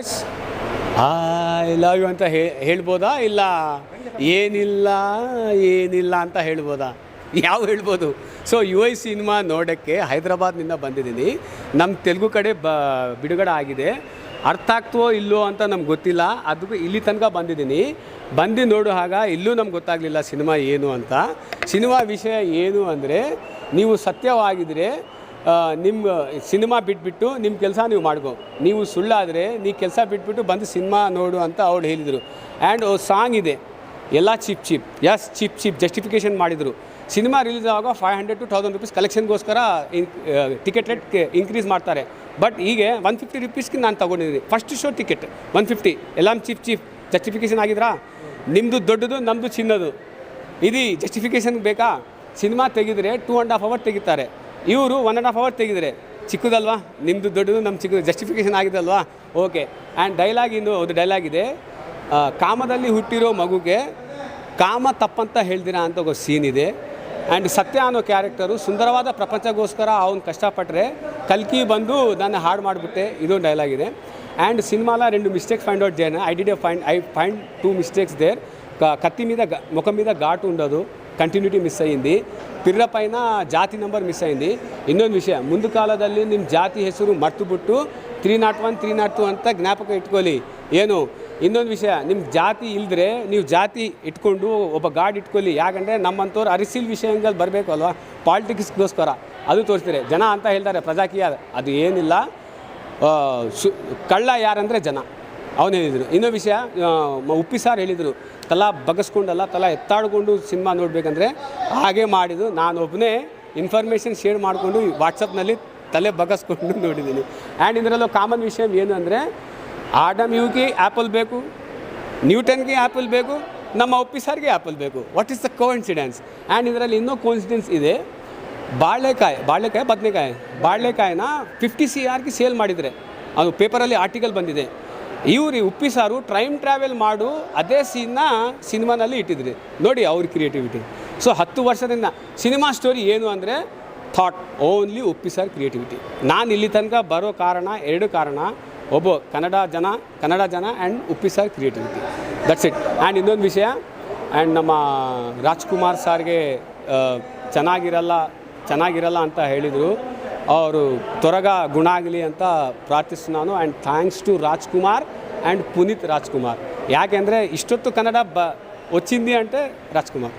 I love you ಅಂತ ಹೇಳ್ಬೋದಾ? ಇಲ್ಲ. ಏನಿಲ್ಲ ಏನಿಲ್ಲ ಅಂತ ಹೇಳ್ಬೋದಾ? ಯಾವ ಹೇಳ್ಬೋದು? ಸೊ ಯು ಐ ಸಿನಿಮಾ ನೋಡೋಕ್ಕೆ ಹೈದ್ರಾಬಾದ್ನಿಂದ ಬಂದಿದ್ದೀನಿ. ನಮ್ಮ ತೆಲುಗು ಕಡೆ ಬ, ಬಿಡುಗಡೆ ಆಗಿದೆ. ಅರ್ಥ ಆಗ್ತವೋ ಇಲ್ಲೋ ಅಂತ ನಮ್ಗೆ ಗೊತ್ತಿಲ್ಲ. ಅದಕ್ಕೂ ಇಲ್ಲಿ ತನಕ ಬಂದಿದ್ದೀನಿ. ಬಂದು ನೋಡೋ ಆಗ ಇಲ್ಲೂ ನಮ್ಗೆ ಗೊತ್ತಾಗಲಿಲ್ಲ ಸಿನಿಮಾ ಏನು ಅಂತ. ಸಿನಿಮಾ ವಿಷಯ ಏನು ಅಂದರೆ, ನೀವು ಸತ್ಯವಾಗಿದ್ದರೆ ನಿಮ್ಮ ಸಿನಿಮಾ ಬಿಟ್ಬಿಟ್ಟು ನಿಮ್ಮ ಕೆಲಸ ನೀವು ಮಾಡ್ಕೊ. ನೀವು ಸುಳ್ಳಾದರೆ ನೀ ಕೆಲಸ ಬಿಟ್ಬಿಟ್ಟು ಬಂದು ಸಿನಿಮಾ ನೋಡು ಅಂತ ಅವ್ರು ಹೇಳಿದರು. ಆ್ಯಂಡ್ ಸಾಂಗ್ ಇದೆ. ಎಲ್ಲ chip chip S chip chip justification ಮಾಡಿದರು. ಸಿನಿಮಾ ರಿಲೀಸ್ ಆಗುವಾಗ five hundred two thousand rupees ಕಲೆಕ್ಷನ್ಗೋಸ್ಕರ ticket rate increase ಮಾಡ್ತಾರೆ. ಬಟ್ ಹೀಗೆ ಒನ್ ಫಿಫ್ಟಿ ರುಪೀಸ್ಗೆ ನಾನು ತೊಗೊಂಡಿದ್ದೀನಿ. First show ticket one fifty ಎಲ್ಲ ಚಿಪ್ ಚಿಪ್ ಜಸ್ಟಿಫಿಕೇಷನ್ ಆಗಿದ್ರಾ? ನಿಮ್ಮದು ದೊಡ್ಡದು ನಮ್ಮದು ಚಿನ್ನದು. ಇದು ಜಸ್ಟಿಫಿಕೇಷನ್ ಬೇಕಾ? ಸಿನಿಮಾ ತೆಗೆದರೆ ಟೂ ಆ್ಯಂಡ್ ಹಾಫ್ ಅವರ್ ತೆಗಿತಾರೆ. ಇವರು ಒನ್ ಆ್ಯಂಡ್ ಹಾಫ್ ಅವರ್ ತೆಗೆದರೆ ಚಿಕ್ಕದಲ್ವಾ ನಿಮ್ಮದು ದೊಡ್ಡದು ನಮ್ಮ ಚಿಕ್ಕದು ಜಸ್ಟಿಫಿಕೇಷನ್ ಆಗಿದಲ್ವಾ ಓಕೆ ಆ್ಯಂಡ್ ಡೈಲಾಗ್ ಇನ್ನು ಒಂದು ಡೈಲಾಗ್ ಇದೆ ಆ, ಕಾಮದಲ್ಲಿ ಹುಟ್ಟಿರೋ ಮಗುಗೆ ಕಾಮ ತಪ್ಪಂತ ಹೇಳ್ದಿರಾ ಅಂತ ಒಂದು ಸೀನ್ ಇದೆ ಆ್ಯಂಡ್ ಸತ್ಯ ಅನ್ನೋ ಕ್ಯಾರೆಕ್ಟರು ಸುಂದರವಾದ ಪ್ರಪಂಚಗೋಸ್ಕರ ಅವ್ನು ಕಷ್ಟಪಟ್ಟರೆ ಕಲ್ಕಿ ಬಂದು ನಾನು ಹಾಡು ಮಾಡಿಬಿಟ್ಟೆ ಇದೊಂದು ಡೈಲಾಗ್ ಇದೆ అండ్ సినిమాలో రెండు మిస్టేక్స్ ఫైండ్ అవుట్ చేయను I did find I find two mistakes there కత్తి మీద గా- ముఖం మీద ఘాటు ఉండదు ಕಂಟಿನ್ಯೂಟಿ ಮಿಸ್ ಆಗಿಂದು ಪಿರ್ರ ಪೈನ ಜಾತಿ ನಂಬರ್ ಮಿಸ್ ಆಗಿಂದು ಇನ್ನೊಂದು ವಿಷಯ ಮುಂದು ಕಾಲದಲ್ಲಿ ನಿಮ್ಮ ಜಾತಿ ಹೆಸರು ಮರ್ತು ಬಿಟ್ಟು three nought one three nought two ಅಂತ ಜ್ಞಾಪಕ ಇಟ್ಕೊಳ್ಳಿ. ಏನು? ಇನ್ನೊಂದು ವಿಷಯ ನಿಮ್ಮ ಜಾತಿ ಇಲ್ಲದ್ರೆ ನೀವು ಜಾತಿ ಇಟ್ಕೊಂಡು ಒಬ್ಬ ಗಾಡ್ ಇಟ್ಕೊಳ್ಳಿ. ಯಾಕಂದರೆ ನಮ್ಮಂಥವ್ರು ಅರಿಸಿಲ್ ವಿಷಯಗಳು ಬರಬೇಕು ಅಲ್ವಾ? ಪಾಲಿಟಿಕ್ಸ್ಗೋಸ್ಕರ ಅದು ತೋರಿಸ್ತಾರೆ. ಜನ ಅಂತ ಹೇಳ್ತಾರೆ, ಪ್ರಜಾಕೀಯ. ಅದು ಏನಿಲ್ಲ. ಸು ಕಳ್ಳ ಯಾರಂದರೆ ಜನ. ಅವನು ಹೇಳಿದರು. ಇನ್ನೊಂದು ವಿಷಯ ಉಪ್ಪಿ ಸಾರ್ ಹೇಳಿದರು, ತಲಾ ಬಗಸ್ಕೊಂಡಲ್ಲ ತಲಾ ಎತ್ತಾಡ್ಕೊಂಡು ಸಿನಿಮಾ ನೋಡಬೇಕಂದ್ರೆ ಹಾಗೆ ಮಾಡಿದ್ದು ನಾನು ಒಬ್ಬನೇ ಇನ್ಫಾರ್ಮೇಷನ್ ಶೇರ್ ಮಾಡಿಕೊಂಡು ವಾಟ್ಸಪ್ನಲ್ಲಿ ತಲೆ ಬಗಸ್ಕೊಂಡು ನೋಡಿದ್ದೀನಿ. ಆ್ಯಂಡ್ ಇದರಲ್ಲೂ ಕಾಮನ್ ವಿಷಯ ಏನು ಅಂದರೆ ಆಡಮ್ ಯುಗೆ ಆ್ಯಪಲ್ ಬೇಕು ನ್ಯೂಟನ್ಗೆ ಆ್ಯಪಲ್ ಬೇಕು, ನಮ್ಮ ಉಪ್ಪಿ ಸಾರ್ಗೆ ಆ್ಯಪಲ್ ಬೇಕು. What is the coincidence and ಇದರಲ್ಲಿ ಇನ್ನೂ ಕೋಇನ್ಸಿಡೆನ್ಸ್ ಇದೆ. ಬಾಳೆಕಾಯಿ ಬಾಳೆಕಾಯಿ, ಬದನೆಕಾಯಿ. ಬಾಳೆಕಾಯಿನ ಫಿಫ್ಟಿ ಸಿ ಆರ್ಗೆ ಸೇಲ್ ಮಾಡಿದರೆ. ಅದು ಪೇಪರಲ್ಲಿ ಆರ್ಟಿಕಲ್ ಬಂದಿದೆ. ಇವ್ರು ಉಪ್ಪಿ ಸಾರು ಟ್ರೈಮ್ ಟ್ರಾವೆಲ್ ಮಾಡು, ಅದೇ ಸೀನ್ನ ಸಿನಿಮಾನಲ್ಲಿ ಇಟ್ಟಿದ್ರಿ. ನೋಡಿ ಅವ್ರ ಕ್ರಿಯೇಟಿವಿಟಿ ಸೊ ಹತ್ತು ವರ್ಷದಿಂದ ಸಿನಿಮಾ ಸ್ಟೋರಿ ಏನು ಅಂದರೆ thought only Uppi sir creativity ನಾನು ಇಲ್ಲಿ ತನಕ ಬರೋ ಕಾರಣ, ಎರಡು ಕಾರಣ. ಒಬ್ಬ ಕನ್ನಡ ಜನ ಕನ್ನಡ ಜನ and Uppi sir creativity that's it and ಇನ್ನೊಂದು ವಿಷಯ ಆ್ಯಂಡ್ ನಮ್ಮ ರಾಜ್ಕುಮಾರ್ ಸಾರ್ಗೆ ಚೆನ್ನಾಗಿರಲ್ಲ ಚೆನ್ನಾಗಿರಲ್ಲ ಅಂತ ಹೇಳಿದರು. ಅವರು ತ್ವರಗ ಗುಣ ಆಗಲಿ ಅಂತ ಪ್ರಾರ್ಥಿಸ್ತು ನಾನು. And thanks to Rajkumar and Puneeth Rajkumar. ಯಾಕೆಂದರೆ ಇಷ್ಟೊತ್ತು ಕನ್ನಡ ಬ ಒಚ್ಚಿಂದಿ ಅಂಟೆ ರಾಜ್ಕುಮಾರ್.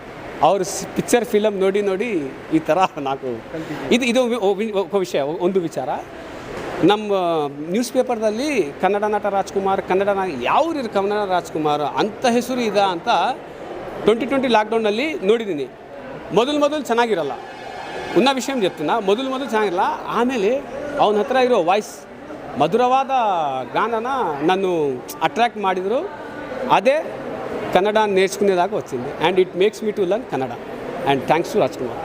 ಅವ್ರ ಪಿಕ್ಚರ್ ಫಿಲಮ್ ನೋಡಿ ನೋಡಿ ಈ ಥರ ನಾಲ್ಕು ಇದು ಇದು ವಿಷಯ ಒಂದು ವಿಚಾರ. ನಮ್ಮ ನ್ಯೂಸ್ ಪೇಪರ್ದಲ್ಲಿ ಕನ್ನಡ ನಟ ರಾಜ್ಕುಮಾರ್ ಕನ್ನಡ ನಟ ಯಾವ್ರಿರು ಕನ್ನಡ ರಾಜ್ಕುಮಾರ್ ಅಂಥ ಹೆಸರು ಇದ ಅಂತ ಟ್ವೆಂಟಿ ಟ್ವೆಂಟಿ ಲಾಕ್ಡೌನಲ್ಲಿ ನೋಡಿದ್ದೀನಿ. ಮೊದಲು ಮೊದಲು ಚೆನ್ನಾಗಿರಲ್ಲ. ఉన్న విషయం చెప్తున్నా మొదలు మొదలు ಚೆನ್ನಾಗಿರಲ್ಲ ಆಮೇಲೆ ಅವನ ಹತ್ರ ಇರೋ ವಾಯ್ಸ್ ಮಧುರವಾದ ಗಾನನ నన్ను అట్రాక్ట్ ಮಾಡಿದರು అదే కన్నడ నేర్చుకునేదాకా వచ్చింది and it makes me to learn Kannada and thanks to Rajkumar